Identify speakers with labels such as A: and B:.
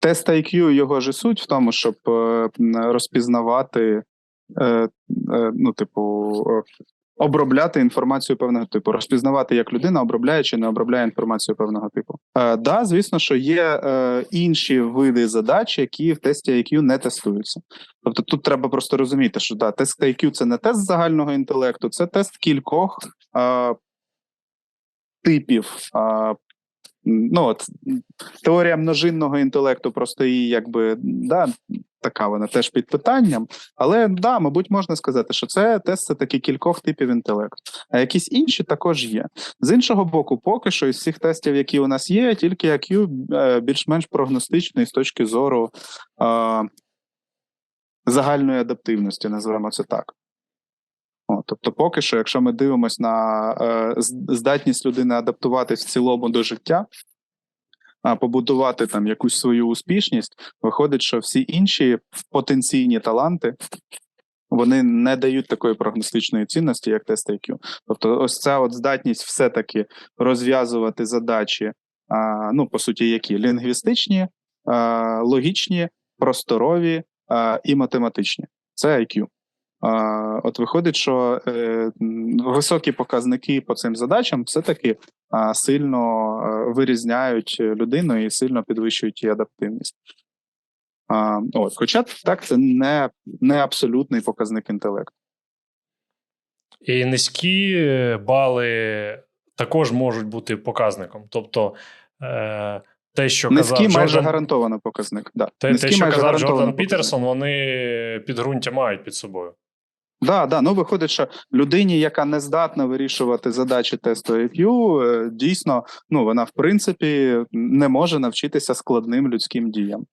A: тест IQ, його ж суть в тому, щоб е, розпізнавати, е, е, ну, типу, обробляти інформацію певного типу, розпізнавати, як людина обробляє чи не обробляє інформацію певного типу. Да, звісно, що є інші види задач, які в тесті IQ не тестуються. Тобто тут треба просто розуміти, що да, тест IQ це не тест загального інтелекту, це тест кількох типів. Е, ну, от, теорія множинного інтелекту просто її якби да, така вона теж під питанням. Але да, мабуть, можна сказати, що це тест це таки кількох типів інтелекту. А якісь інші також є. З іншого боку, поки що із всіх тестів, які у нас є, тільки IQ е, більш-менш прогностичний з точки зору е, загальної адаптивності, називаємо це так. О, тобто, поки що, якщо ми дивимося на е, здатність людини адаптуватись в цілому до життя, а побудувати там якусь свою успішність, виходить, що всі інші потенційні таланти вони не дають такої прогностичної цінності, як тест IQ. Тобто, ось ця от здатність все-таки розв'язувати задачі, а, ну по суті, які лінгвістичні, а, логічні, просторові а, і математичні. Це IQ. А, От виходить, що е, високі показники по цим задачам все-таки а, сильно е, вирізняють людину і сильно підвищують її адаптивність. А, от, хоча так, це не, не абсолютний показник інтелекту.
B: І низькі бали також можуть бути показником. Тобто, е, те, що
A: Низький
B: казав
A: майже
B: Джордан,
A: гарантовано показник. Да.
B: те, те, що
A: майже
B: казав Джордан
A: показник.
B: Пітерсон, вони підґрунтя мають під собою.
A: Да, да. Ну виходить, що людині, яка не здатна вирішувати задачі тесту IQ, е, дійсно, ну вона в принципі не може навчитися складним людським діям.